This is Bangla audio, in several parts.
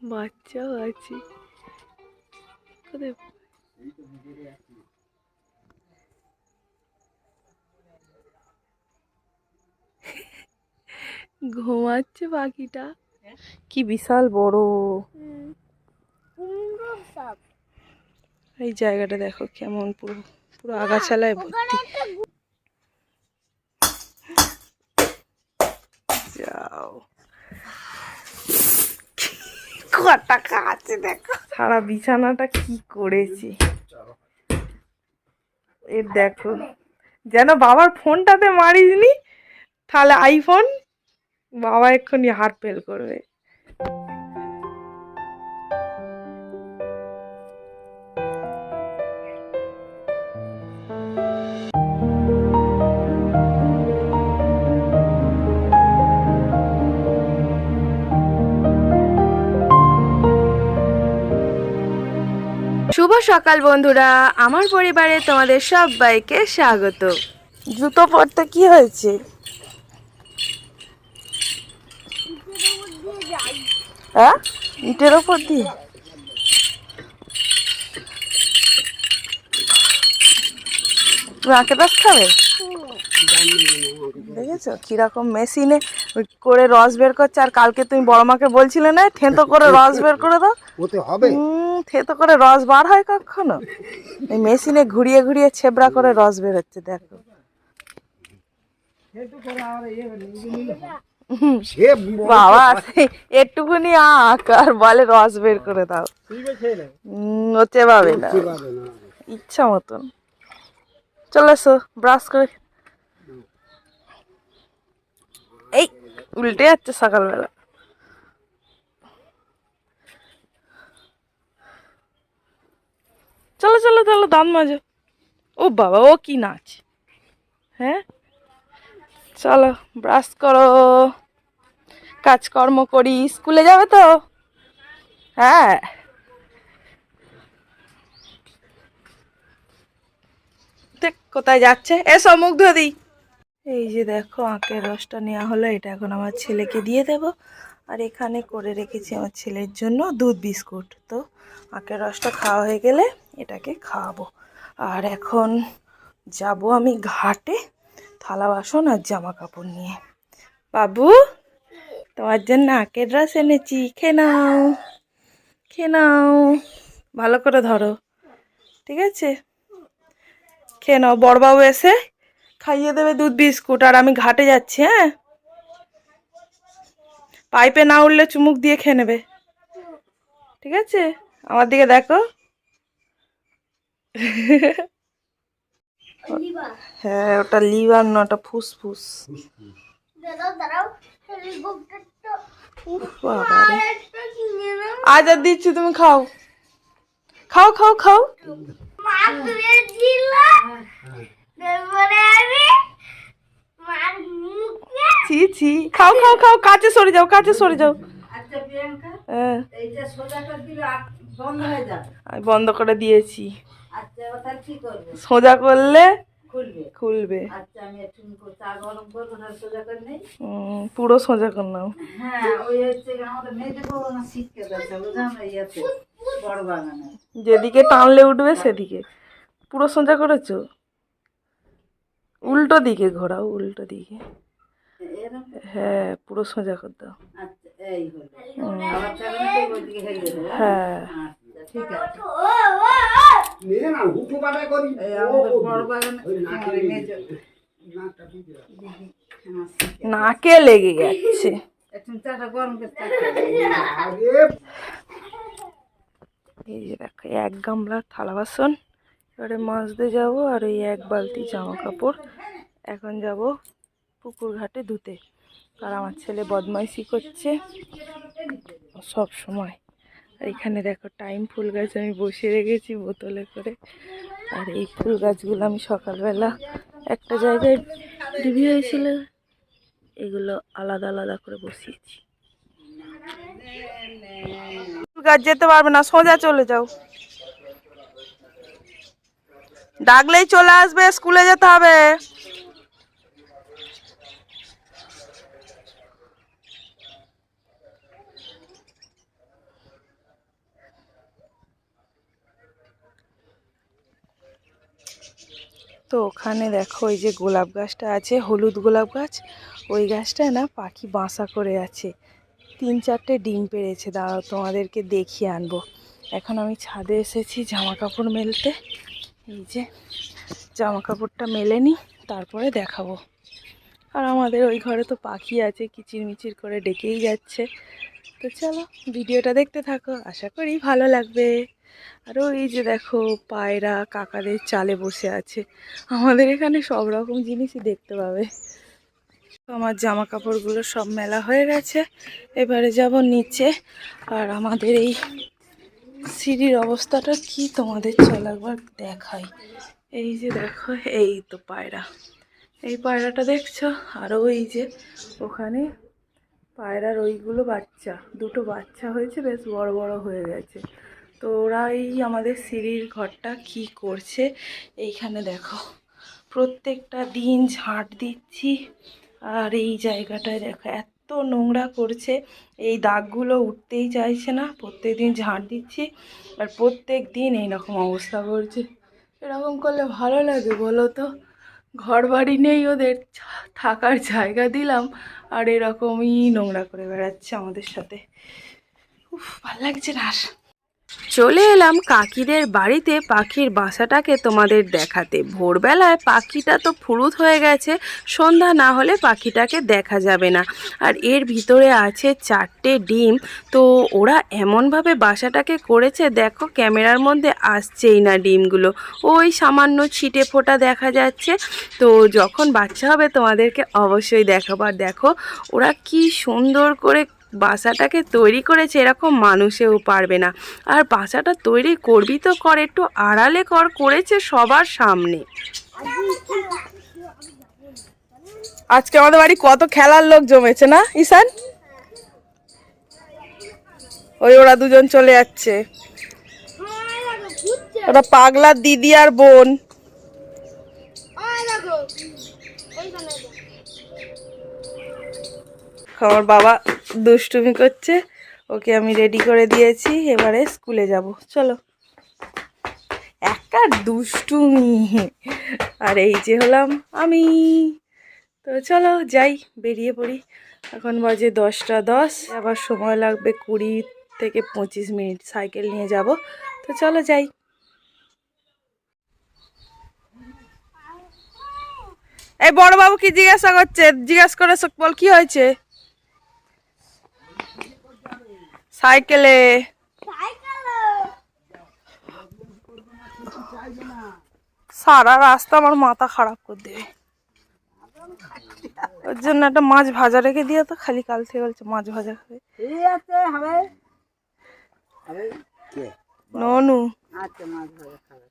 বাচ্চাও আছে। কোথায়? ঘুমাচ্ছে পাখিটা কি বিশাল বড়। এই জায়গাটা দেখো কেমন পুরো পুরো আগাছালায় ভর্তি। যাও। কটা কাছে দেখো। সারা বিছানাটা কি করেছি? এর দেখো, যেন বাবার ফোনটাতে মারিসনি, তাহলে আইফোন বাবা এক্ষুনি হার্ট ফেল করবে। শুভ সকাল বন্ধুরা। আমার পরিবারে তোমাদের সবাইকে স্বাগত। জুতো পরতে কি হয়েছে? হ্যাঁ? ইটের ওপর দিয়ে? রাকে খাবে? দেখেছ? কীরকম মেশিনে করে রস বের করছে আর কালকে তুমি বড় মাকে বলছিলে না থেঁতো করে রস বের করে দাও? ওতে হবে। হুম থেতো করে রস বার হয় কখনো? এই মেশিনে ঘুরিয়ে ঘুরিয়ে ছেবড়া করে রস বেরোচ্ছে দেখো। বাবা সেই একটুকুনি আঁক আর বলে রস বের করে দাও। হুম, ও চেবাবে না। ইচ্ছা মতন। চলে এসো ব্রাশ করে এই, উল্টে যাচ্ছে সকালবেলা। চলো চলো চলো, দাম মাজো ও বাবা, ও কি নাচ? হ্যাঁ? চলো, ব্রাশ করো। কাজকর্ম করি। স্কুলে যাবে তো? হ্যাঁ। কোথায় যাচ্ছে? এসো, মুখ ধুয়ে দিই। এই যে দেখো আঁকের রসটা নেওয়া হলো, এটা এখন আমার ছেলেকে দিয়ে দেব। আর এখানে করে রেখেছি আমার ছেলের জন্য দুধ বিস্কুট। তো আঁকের রসটা খাওয়া হয়ে গেলে এটাকে খাওয়াবো। আর এখন যাব আমি ঘাটে থালা বাসন আর জামা কাপড় নিয়ে। বাবু, তোমার জন্য আঁকের রস এনেছি, খেয়ে নাও খেয়ে নাও। ভালো করে ধরো, ঠিক আছে? খেয়ে নাও, বড়বাবু এসে খাইয়ে দেবে দুধ বিস্কুট আর আমি ঘাটে যাচ্ছি হ্যাঁ? পাইপে না উঠলে চুমুক দিয়ে খেয়ে নেবে। ঠিক আছে? আমার দিকে দেখো। হ্যাঁ ওটা লিভার না ওটা ফুসফুস। আজ আর দিচ্ছি তুমি খাও। খাও খাও খাও। ছি ছি। খাও খাও খাও। কাছে সরে যাও কাছে সরে যাও। আচ্ছা হ্যাঁ এইটা সোজা করে দিলে আপ- বন্ধ আমি বন্ধ করে দিয়েছি। আচ্ছা সোজা করলে খুলবে। খুলবে। আচ্ছা আমি একটু করে চা গরম করব তাহলে সোজা করে নেই? পুরো সোজা করলাম হ্যাঁ যেদিকে টানলে উঠবে সেদিকে। পুরো সোজা করেছ? উল্টো দিকে ঘোরাও উল্টো দিকে। হ্যাঁ পুরো সোজা করে দাও আচ্ছা দেবো হ্যাঁ। নাকে লেগে গেছে। দাও। এই যে দেখো এক গামলা থালা বাসন। এবারে মাজতে যাব আর এই এক বালতি জামা কাপড় এখন যাব পুকুর ঘাটে ধুতে। আর আমার ছেলে বদমাইশি করছে সব সময়। আর এখানে দেখো টাইম ফুল গাছ আমি বসিয়ে রেখেছি বোতলে করে। আর এই ফুল গাছগুলো আমি সকালবেলা একটা জায়গায় ডিবি হয়েছিল, এগুলো আলাদা আলাদা করে বসিয়েছি। ফুল গাছ যেতে পারবে না, সোজা চলে যাও। ডাকলেই চলে আসবে, স্কুলে যেতে হবে। তো ওখানে দেখো ওই যে গোলাপ গাছটা আছে, হলুদ গোলাপ গাছ। ওই গাছটা না পাখি বাসা করে আছে। তিন চারটে ডিম পেড়েছে দাঁড়াও তোমাদেরকে দেখিয়ে আনব। এখন আমি ছাদে এসেছি জামা কাপড় মেলতে। এই যে জামা কাপড়টা মেলে নিই তারপরে দেখাবো। আর আমাদের ওই ঘরে তো পাখি আছে, কিচিরমিচির করে ডেকেই যাচ্ছে। তো চলো ভিডিওটা দেখতে থাকো, আশা করি ভালো লাগবে। আর ওই যে দেখো, পায়রা কাকাদের চালে বসে আছে। আমাদের এখানে সব রকম জিনিসই দেখতে পাবে। আমার জামা কাপড়গুলো সব মেলা হয়ে গেছে। এবারে যাব নিচে, আর আমাদের এই সিঁড়ির অবস্থাটা কি তোমাদের চল একবার দেখাই। এই যে দেখো, এই তো পায়রা। এই পায়রাটা দেখছ? আর ওই যে ওখানে পায়রার ওইগুলো বাচ্চা, দুটো বাচ্চা হয়েছে, বেশ বড় বড় হয়ে গেছে। তো ওরা এই আমাদের সিঁড়ির ঘরটা কি করছে এইখানে দেখো। প্রত্যেকটা দিন ঝাঁট দিচ্ছি, আর এই জায়গাটায় দেখো এত নোংরা করছে। এই দাগগুলো উঠতেই চাইছে না। প্রত্যেক দিন ঝাঁট দিচ্ছি আর প্রত্যেক দিন এইরকম অবস্থা করছে। এরকম করলে ভালো লাগে বলো তো? ঘর বাড়ি নেই ওদের, থাকার জায়গা দিলাম আর এরকমই নোংরা করে বেড়াচ্ছে আমাদের সাথে। উফ, ভালো লাগছে না। চলে এলাম কাকিদের বাড়িতে, পাখির বাসাটাকে তোমাদের দেখাতে। ভোরবেলায় পাখিটা তো ফুরুত হয়ে গেছে, সন্ধ্যা না হলে পাখিটাকে দেখা যাবে না। আর এর ভিতরে আছে চারটে ডিম। তো ওরা এমনভাবে বাসাটাকে করেছে, দেখো ক্যামেরার মধ্যে আসছেই না ডিমগুলো। ওই সামান্য ছিটে ফোটা দেখা যাচ্ছে। তো যখন বাচ্চা হবে তোমাদেরকে অবশ্যই দেখাবার দেখো, ওরা কি সুন্দর করে বাসাটাকে তৈরি করেছে এরকম মানুষেও পারবে না। আর বাসাটা তৈরি করবি তো কর, একটু আড়ালে কর, করেছে সবার সামনে। আজকে আমাদের বাড়ি কত খেলার লোক জমেছে না, ঈশান? ওই ওরা দুজন চলে যাচ্ছে। ওরা পাগলা দিদি আর বোন। আমার বাবা দুষ্টুমি করছে। ওকে আমি রেডি করে দিয়েছি। এবারে স্কুলে যাব। চলো। একা দুষ্টুমি। আর এই যে হলাম আমি। তো চলো, যাই, বেরিয়ে পড়ি। এখন বাজে দশটা দশ। আবার সময় লাগবে কুড়ি থেকে পঁচিশ মিনিট। সাইকেল নিয়ে যাব। তো চলো, যাই। এই বড় বাবু কি জিজ্ঞাসা করছে? জিজ্ঞাসা করে বল, কি হয়েছে? সাইকেলে। সারা রাস্তা আমার মাথা খারাপ করে দেবে ওর জন্য একটা মাছ ভাজা রেখে দিয়ে তো খালি কাল থেকে বলছে মাছ ভাজা খাবে। ননু। আচ্ছা মাছ ভাজা খাবে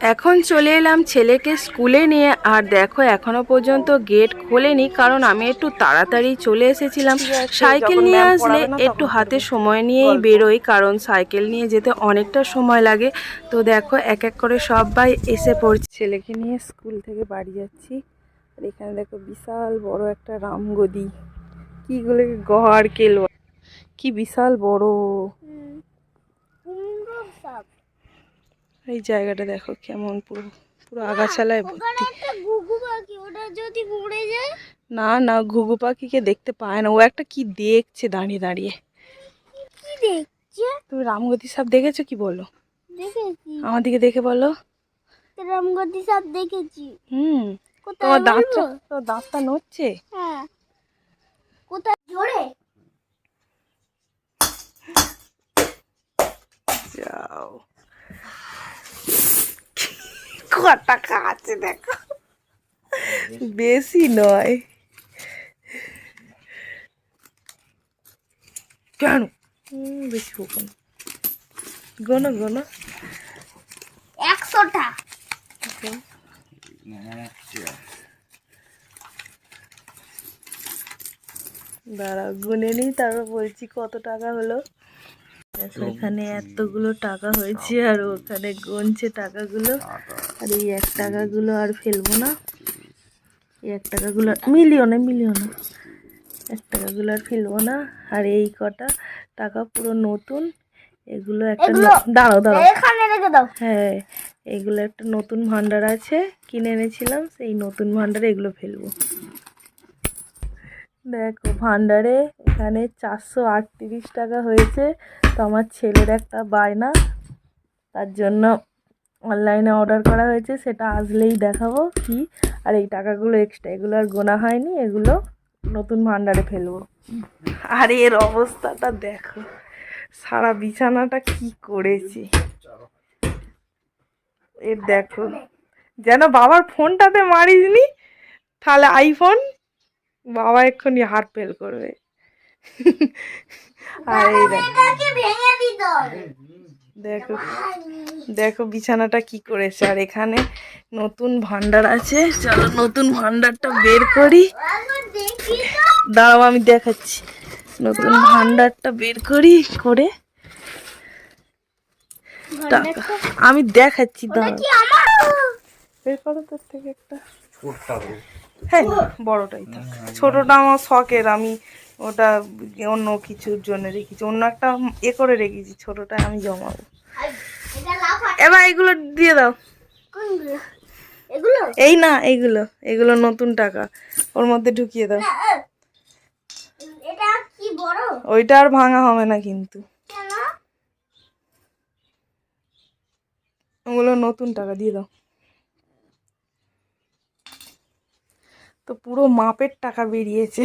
এখন চলে এলাম ছেলেকে স্কুলে নিয়ে আর দেখো এখনও পর্যন্ত গেট খোলেনি কারণ আমি একটু তাড়াতাড়ি চলে এসেছিলাম। সাইকেল নিয়ে আসলে একটু হাতে সময় নিয়েই বেরোই কারণ সাইকেল নিয়ে যেতে অনেকটা সময় লাগে। তো দেখো এক এক করে সবাই এসে পড়ছে। ছেলেকে নিয়ে স্কুল থেকে বাড়ি যাচ্ছি আর এখানে দেখো বিশাল বড় একটা রামগদি। কিগুলো গড় কেলো। কি বিশাল বড়। এই জায়গাটা দেখো কেমন পুরো পুরো আগাছালায় ভর্তি। না না ঘুঘু পাখিকে দেখতে পায় না। ও একটা কি দেখছে দাঁড়িয়ে দাঁড়িয়ে। তুমি রামগতি সাপ দেখেছ কি বলো? আমার দিকে দেখে বলো। রামগতি সব দেখেছি। হুম। তোমার দাঁতটা? তোমার দাঁতটা নড়ছে? হ্যাঁ। কোথায়? জোরে। যাও। ক টাকা আছে দেখো। বেশি নয়। কেন? বেশি হোক গোনো গোনো। একশোটা। দাঁড়া গুনে নিই তারপর বলছি কত টাকা হলো। এখানে এতগুলো টাকা হয়েছে আর ওখানে গুনছে টাকাগুলো। আর এই এক টাকাগুলো আর ফেলব না। এই এক টাকাগুলো মিলিও না মিলিও না এক টাকাগুলো আর ফেলব না। আর এই কটা টাকা পুরো নতুন এগুলো একটা দাঁড়াও দাঁড়াও। এখানে রেখে দাও। হ্যাঁ এগুলো একটা নতুন ভান্ডার আছে কিনে এনেছিলাম সেই নতুন ভান্ডারে এগুলো ফেলব। দেখো ভান্ডারে এখানে চারশো আটত্রিশ টাকা হয়েছে তো আমার ছেলের একটা বায়না তার জন্য অনলাইনে অর্ডার করা হয়েছে, সেটা আসলেই দেখাবো, কি? আর এই টাকাগুলো এক্সট্রা এগুলো আর গোনা হয়নি, এগুলো নতুন ভান্ডারে ফেলব। আর এর অবস্থাটা দেখো, সারা বিছানাটা কি করেছি। এর দেখো, যেন বাবার ফোনটাতে মারিসনি, তাহলে আইফোন বাবা এক্ষুনি হার্ট ফেল করবে। আর এই দেখো। দেখো দেখো বিছানাটা কি করেছে। আর এখানে নতুন ভান্ডার আছে। চলো নতুন ভান্ডারটা বের করি। দাঁড়াও আমি দেখাচ্ছি। নতুন ভান্ডারটা বের করি করে। টাকা আমি দেখাচ্ছি দাঁড়াও। বের করো তোর থেকে একটা। হ্যাঁ বড়টাই থাক। ছোটটা আমার শখের আমি ওটা অন্য কিছুর জন্য রেখেছি অন্য একটা এ করে রেখেছি ছোটটা আমি জমাবো। এবার এগুলো দিয়ে দাও। এই না এইগুলো এগুলো নতুন টাকা ওর মধ্যে ঢুকিয়ে দাও। ওইটা আর ভাঙা হবে না কিন্তু। ওগুলো নতুন টাকা দিয়ে দাও। তো পুরো মাপের টাকা বেরিয়েছে।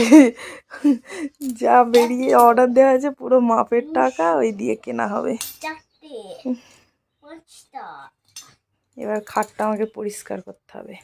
যা বেরিয়ে অর্ডার দেওয়া হয়েছে পুরো মাপের টাকা ওই দিয়ে কেনা হবে। এবার খাটটা আমাকে পরিষ্কার করতে হবে।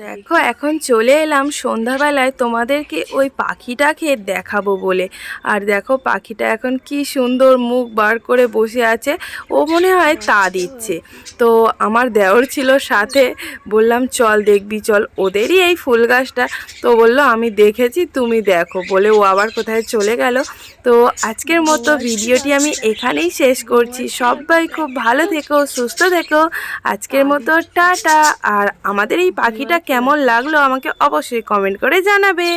দেখো, এখন চলে এলাম সন্ধ্যাবেলায় তোমাদেরকে ওই পাখিটাকে দেখাবো বলে। আর দেখো, পাখিটা এখন কি সুন্দর মুখ বার করে বসে আছে। ও মনে হয় তা দিচ্ছে। তো আমার দেওর ছিল সাথে। বললাম, চল দেখবি, চল। ওদেরই এই ফুল গাছটা। তো বলল, আমি দেখেছি, তুমি দেখো। বলে ও আবার কোথায় চলে গেল। তো আজকের মতো ভিডিওটি আমি এখানেই শেষ করছি। সবাই খুব ভালো থেকো, সুস্থ থেকো। আজকের মতো টাটা। আর আমাদের এই পাখিটা কেমন লাগল আমাকে অবশ্যই কমেন্ট করে জানাবে।